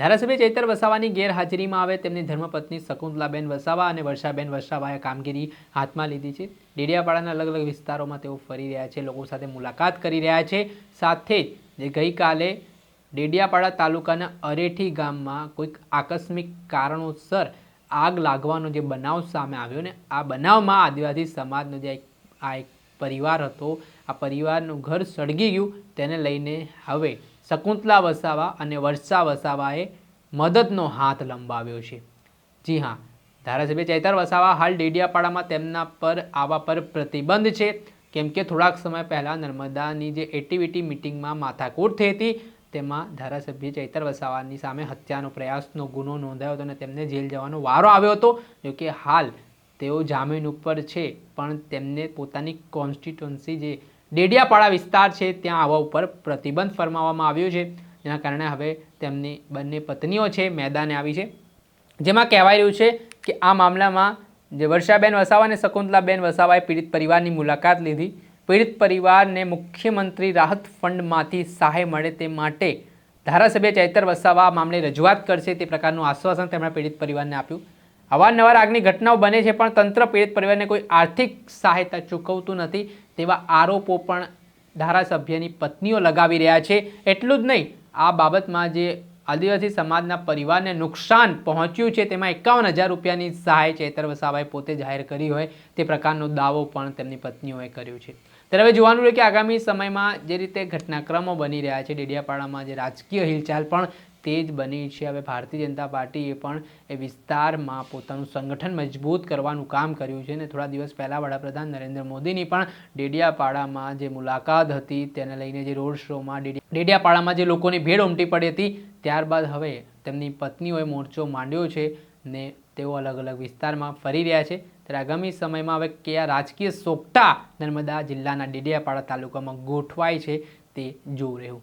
ધારાસભ્ય ચૈતર વસાવાની ગેરહાજરીમાં આવે તેમની ધર્મપત્ની શકુંતલાબેન વસાવા અને વર્ષાબેન વસાવાએ કામગીરી હાથમાં લીધી છે. ડેડિયાપાડાના અલગ અલગ વિસ્તારોમાં તેઓ ફરી રહ્યા છે. લોકો સાથે મુલાકાત કરી રહ્યા છે. સાથે જ જે ગઈકાલે ડેડિયાપાડા તાલુકાના અરેઠી ગામમાં કોઈક આકસ્મિક કારણોસર આગ લાગવાનો જે બનાવ સામે આવ્યો ને આ બનાવમાં આદિવાસી સમાજનો જે આ એક પરિવાર હતો, આ પરિવારનું ઘર સળગી ગયું. તેને લઈને હવે શકુંતલા વસાવા અને વર્ષા વસાવાએ મદદનો હાથ લંબાવ્યો છે. જી હા, ધારાસભ્ય ચૈતર વસાવા હાલ ડેડિયાપાડામાં તેમના પર આવા પર પ્રતિબંધ છે. કેમ કે થોડાક સમય પહેલાં નર્મદાની જે એટીવીટી મિટિંગમાં માથાકૂટ થઈ હતી, તેમાં ધારાસભ્ય ચૈતર વસાવાની સામે હત્યાનો પ્રયાસનો ગુનો નોંધાયો હતો અને તેમને જેલ જવાનો વારો આવ્યો હતો. જો કે હાલ તેઓ જામીન ઉપર છે, પણ તેમને પોતાની કોન્સ્ટિટ્યુન્સી જે ડેડિયાપાડા વિસ્તાર છે, ત્યાં આવવા ઉપર પ્રતિબંધ ફરમાવવામાં આવ્યો છે. જેના કારણે હવે તેમની બંને પત્નીઓ છે, મેદાને આવી છે. જેમાં કહેવાય રહ્યું છે કે આ મામલામાં જે વર્ષાબેન વસાવા અને શકુંતલાબેન વસાવાએ પીડિત પરિવારની મુલાકાત લીધી. પીડિત પરિવારને મુખ્યમંત્રી રાહત ફંડમાંથી સહાય મળે તે માટે ધારાસભ્ય ચૈતર વસાવા આ મામલે રજૂઆત કરશે તે પ્રકારનું આશ્વાસન તેમણે પીડિત પરિવારને આપ્યું. અવારનવાર આગની ઘટનાઓ બને છે, પણ તંત્ર પીડિત પરિવારને કોઈ આર્થિક સહાયતા ચૂકવતું નથી તેવા આરોપો પણ ધારાસભ્યની પત્નીઓ લગાવી રહ્યા છે. એટલું જ નહીં, આ બાબતમાં જે આદિવાસી સમાજના પરિવારને નુકસાન પહોંચ્યું છે, તેમાં એકાવન હજાર રૂપિયાની સહાય ચેતર વસાવાએ પોતે જાહેર કરી હોય, તે પ્રકારનો દાવો પણ તેમની પત્નીઓએ કર્યો છે. ત્યારે હવે જોવાનું રહ્યું કે આગામી સમયમાં જે રીતે ઘટનાક્રમો બની રહ્યા છે, ડેડિયાપાડામાં જે રાજકીય હિલચાલ પણ તેજ બની છે. હવે ભારતીય જનતા પાર્ટીએ પણ એ વિસ્તારમાં પોતાનું સંગઠન મજબૂત કરવાનું કામ કર્યું છે અને થોડા દિવસ પહેલાં વડાપ્રધાન નરેન્દ્ર મોદીની પણ ડેડિયાપાડામાં જે મુલાકાત હતી તેને લઈને જે રોડ શોમાં ડેડિયા ડેડિયાપાડામાં જે લોકોની ભીડ ઉમટી પડી હતી, ત્યારબાદ હવે તેમની પત્નીઓએ મોરચો માંડ્યો છે ને તેઓ અલગ અલગ વિસ્તારમાં ફરી રહ્યા છે. ત્યારે આગામી સમયમાં હવે કયા રાજકીય સોગટા નર્મદા જિલ્લાના ડેડિયાપાડા તાલુકામાં ગોઠવાય છે તે જોવું રહ્યું.